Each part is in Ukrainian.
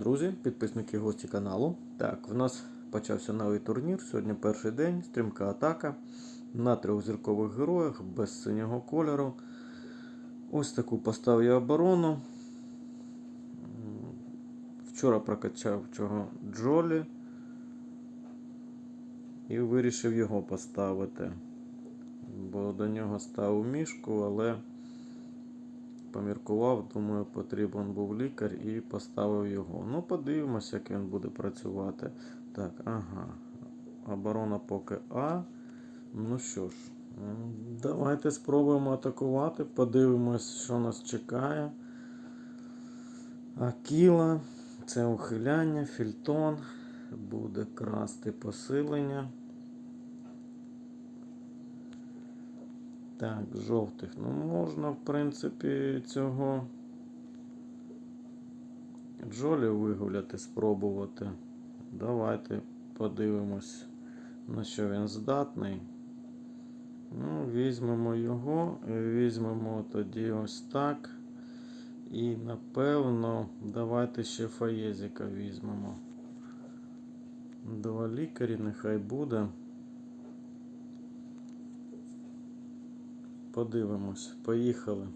друзі, підписники гості каналу. Так, в нас почався новий турнір. Сьогодні перший день, стрімка атака на трьох зіркових героях без синього кольору. Ось таку поставив я оборону. Вчора прокачав цього Джолі і вирішив його поставити. Бо до нього ставив мішку, але поміркував, думаю, потрібен був лікар і поставив його. Ну, подивимося, як він буде працювати. Так, ага. Оборона поки А. Ну що ж, давайте спробуємо атакувати, подивимось, що нас чекає. Акіла, це ухиляння, фільтон, буде красти посилення. Так, жовтих. Ну, можна, в принципі, цього Джолі вигуляти, спробувати. Давайте подивимось, на що він здатний. Ну, візьмемо його, візьмемо тоді ось так. І напевно, давайте ще Фаєзіка візьмемо. Два лікарі, нехай буде. Подивимось, поїхали.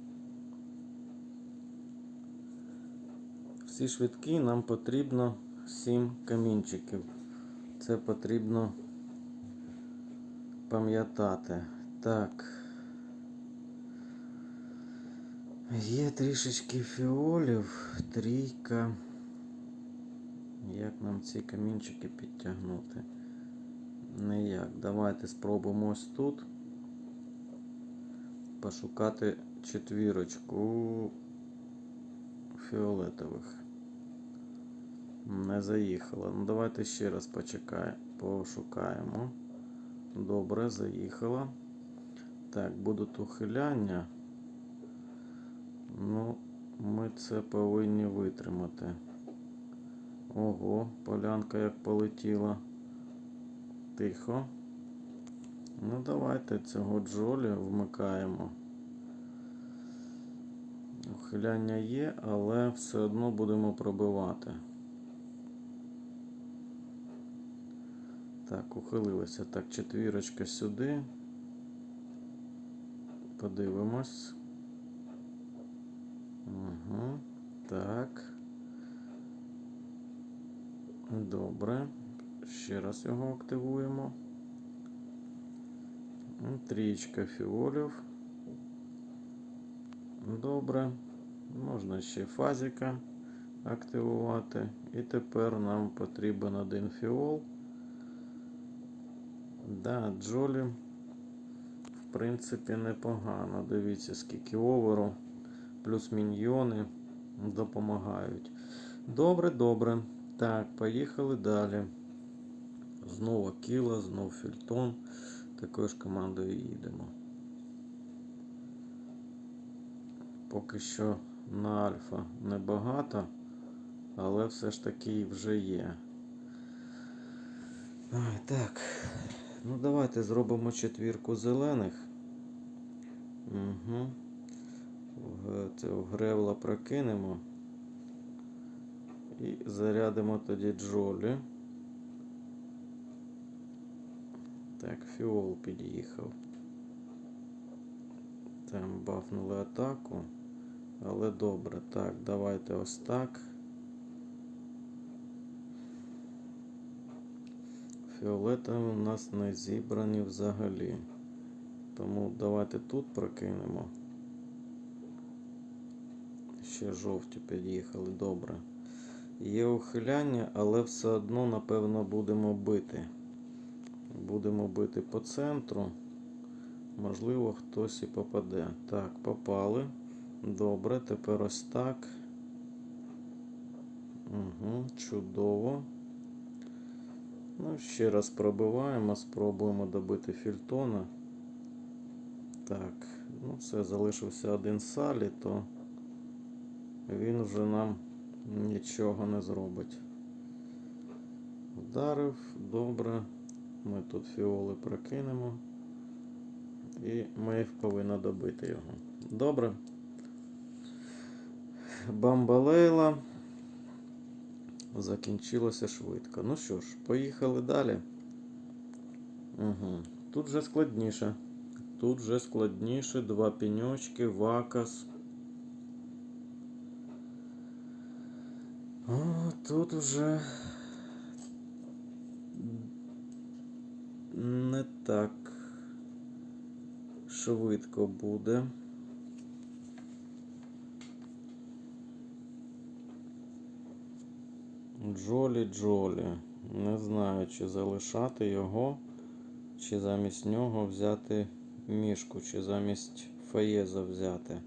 Всі швидкі нам потрібно 7 камінчиків. Це потрібно пам'ятати. Так. Є трішечки фіолів, трійка. Як нам ці камінчики підтягнути? Ніяк. Давайте спробуємо ось тут пошукати четвірочку фіолетових. Не заїхала. Ну давайте ще раз почекаємо, пошукаємо. Добре, заїхала. Так, будуть ухиляння. Ну, ми це повинні витримати. Ого, полянка як полетіла. Тихо. Ну, давайте цього Джолі вмикаємо. Ухиляння є, але все одно будемо пробивати. Так, ухилилися. Так, четвірочка сюди. Подивимось. Угу. Так. Добре. Ще раз його активуємо. Ну, Трієчка фіолів. Добре. Можна ще фазіка активувати. І тепер нам потрібен один фіол. Да, Джолі, в принципі, непогано. Дивіться, скільки оверу, плюс міньйони допомагають. Добре, добре. Так, поїхали далі. Знову Кіла, знову Фільтон. Такою ж командою їдемо. Поки що на Альфа небагато, але все ж таки вже є. Так. Ну, давайте зробимо четвірку зелених. Угу. Цього гревла прокинемо. І зарядимо тоді Джолі. Так, фіол під'їхав. Там бафнули атаку. Але добре. Так, давайте ось так. Фіолетові у нас не зібрані взагалі. Тому давайте тут прокинемо. Ще жовті під'їхали, добре. Є ухиляння, але все одно, напевно, будемо бити. Будемо бити по центру. Можливо, хтось і попаде. Так, попали. Добре, тепер ось так. Угу, чудово. Ну, ще раз пробиваємо, спробуємо добити фільтона. Так, ну все, залишився один салі, то він вже нам нічого не зробить. Вдарив, добре. Ми тут фіоли прокинемо. І ми повинні добити його. Добре. Бамбалейла. закінчилося швидко. Ну що ж, поїхали далі. Угу. Тут вже складніше. Тут вже складніше. Два пеньочки, вакас. О, тут вже не так швидко буде. Джолі Джолі. Не знаю, чи залишати його, чи замість нього взяти мішку, чи замість фаєза взяти.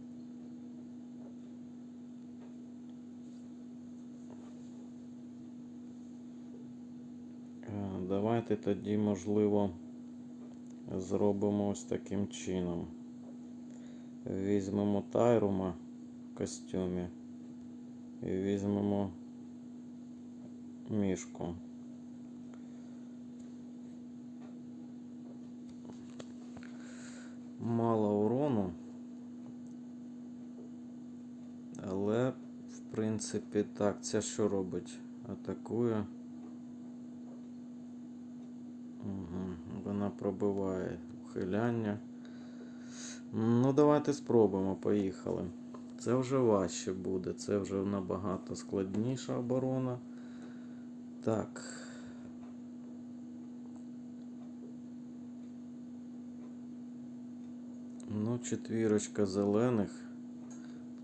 Е, Давайте тоді, можливо, зробимо ось таким чином. Візьмемо Тайрума в костюмі і візьмемо мішку. Мало урону. Але, в принципі, так, це що робить? Атакує. Угу. Вона пробиває ухиляння. Ну, давайте спробуємо, поїхали. Це вже важче буде, це вже набагато складніша оборона. Так. Ну, четвірочка зелених.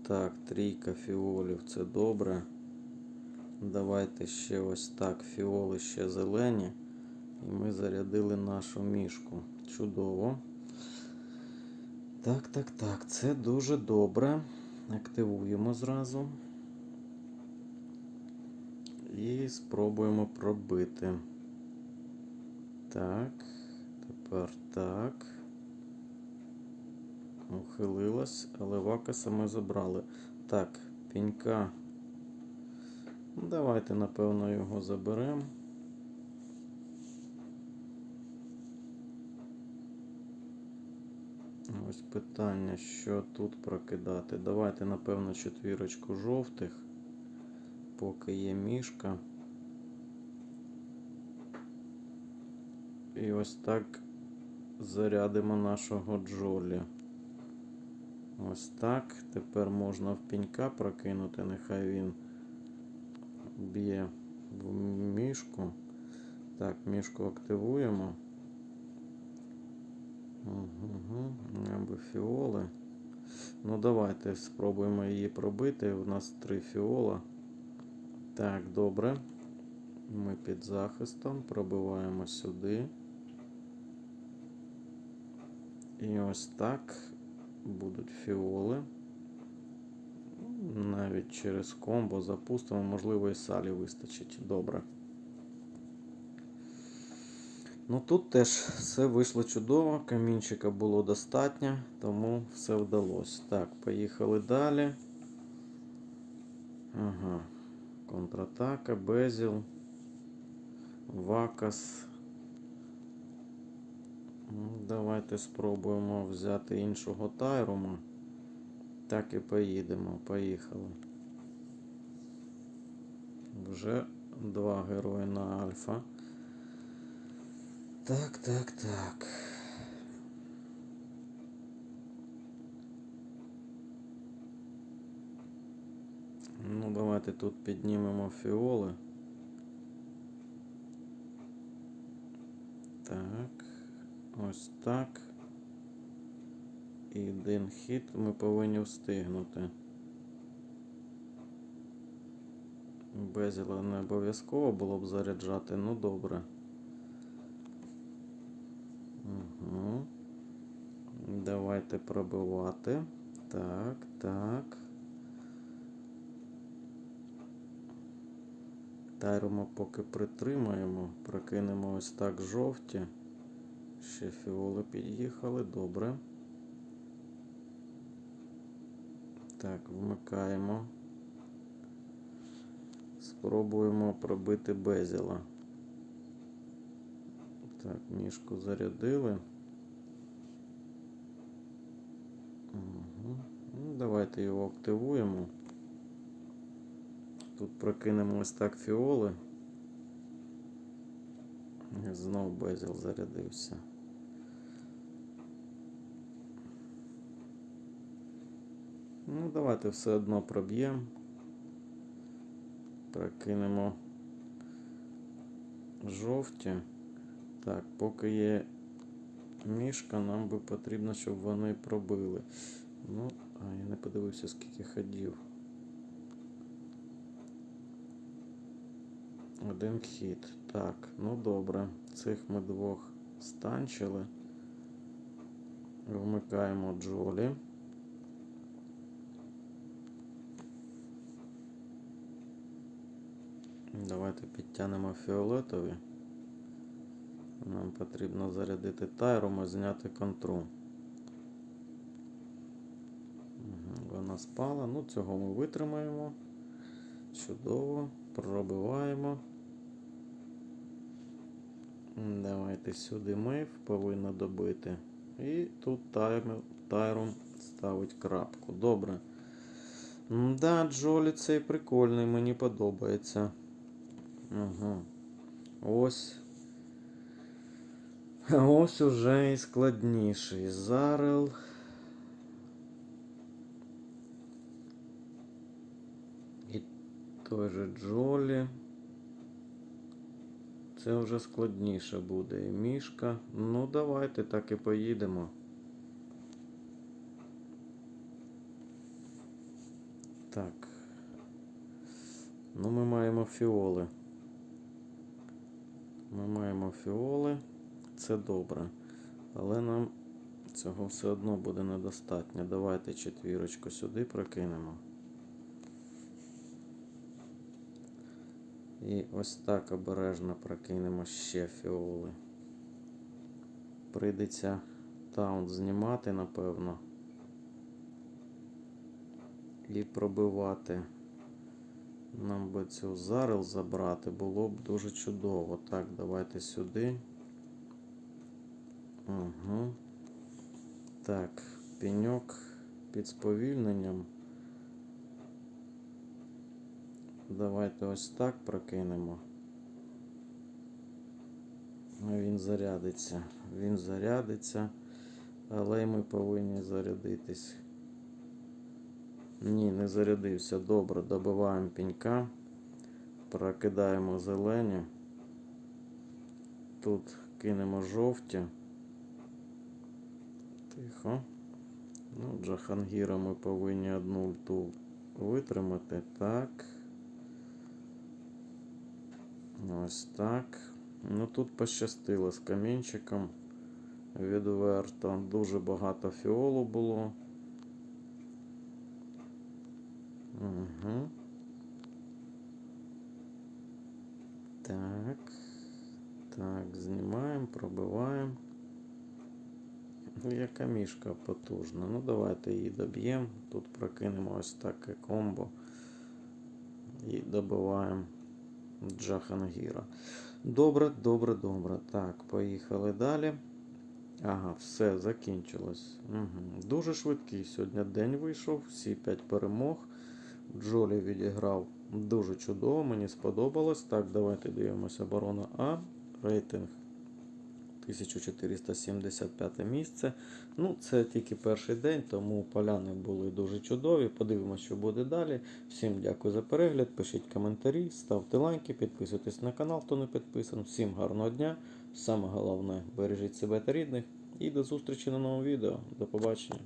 Так, трійка фіолів, це добре. Давайте ще ось так. Фіоли ще зелені. І ми зарядили нашу мішку. Чудово. Так, так, так. Це дуже добре. Активуємо зразу. І спробуємо пробити. Так. Тепер так. Ухилилась, але вакаса ми забрали. Так, пінька. Ну, Давайте, напевно, його заберемо. Ось питання, що тут прокидати. Давайте, напевно, четвірочку жовтих, поки є мішка. І ось так зарядимо нашого Джолі. Ось так. Тепер можна в пінька прокинути, нехай він б'є в мішку. Так, мішку активуємо. Угу, або фіоли. Ну, давайте спробуємо її пробити. У нас три фіола. Так, добре. Ми під захистом пробиваємо сюди. І ось так будуть фіоли. Навіть через комбо запустимо, можливо, і салі вистачить. Добре. Ну тут теж все вийшло чудово, камінчика було достатньо, тому все вдалося. Так, поїхали далі. Ага. Контратака, Безіл, Вакас. Ну, Давайте спробуємо взяти іншого тайрума. Так і поїдемо. Поїхали. Вже два герої на альфа. Так, так, так. Ну, давайте тут піднімемо фіоли. Так. Ось так. І один хід ми повинні встигнути. Безіла не обов'язково було б заряджати, ну добре. Угу. Давайте пробивати. Так, так. Тайрума поки притримаємо, прокинемо ось так жовті. Ще фіоли під'їхали, добре. Так, вмикаємо. Спробуємо пробити безіла. Так, мішку зарядили. Угу. Ну, давайте його активуємо. Тут прокинемо ось так фіоли. Знов безіл зарядився. Ну, давайте все одно проб'ємо. Прокинемо жовті. Так, поки є мішка, нам би потрібно, щоб вони пробили. Ну, а я не подивився, скільки ходів. Один хід. Так, ну добре. Цих ми двох станчили. Вмикаємо Джолі. Давайте підтягнемо фіолетові. Нам потрібно зарядити тайром і зняти контру. Вона спала. Ну, цього ми витримаємо. Чудово. Пробиваємо. Давайте сюди мив, повинна добити. І тут тайм, тайром ставить крапку. Добре. Да, Джолі цей прикольний, мені подобається. Угу. Ось. Ось уже і складніший. Зарел. Той же Джолі. Це вже складніше буде. І мішка. Ну, давайте так і поїдемо. Так. Ну, ми маємо фіоли. Ми маємо фіоли. Це добре. Але нам цього все одно буде недостатньо. Давайте четвірочку сюди прокинемо. І ось так обережно прокинемо ще фіоли. Прийдеться таунт знімати, напевно. І пробивати. Нам би цю зарил забрати було б дуже чудово. Так, давайте сюди. Угу. Так, пеньок під сповільненням. Давайте ось так прокинемо. Він зарядиться. Він зарядиться, але ми повинні зарядитись. Ні, не зарядився. Добре, добиваємо пенька. Прокидаємо зелені. Тут кинемо жовті. Тихо. Ну, Джахангіра ми повинні одну ульту витримати. Так. Ось так. Ну тут пощастило з камінчиком. Відверто. Дуже багато фіолу було. Угу. Так. Так, знімаємо, пробиваємо. Ну, Яка мішка потужна. Ну, давайте її доб'ємо. Тут прокинемо ось таке комбо. І добиваємо Джахангіра. Добре, добре, добре. Так, поїхали далі. Ага, все, закінчилось. Угу. Дуже швидкий сьогодні день вийшов, всі 5 перемог. Джолі відіграв дуже чудово, мені сподобалось. Так, давайте дивимося оборона А. Рейтинг 1475 місце. Ну, це тільки перший день, тому поляни були дуже чудові. Подивимося, що буде далі. Всім дякую за перегляд. Пишіть коментарі, ставте лайки, підписуйтесь на канал, хто не підписаний. Всім гарного дня. Саме головне, бережіть себе та рідних. І до зустрічі на новому відео. До побачення.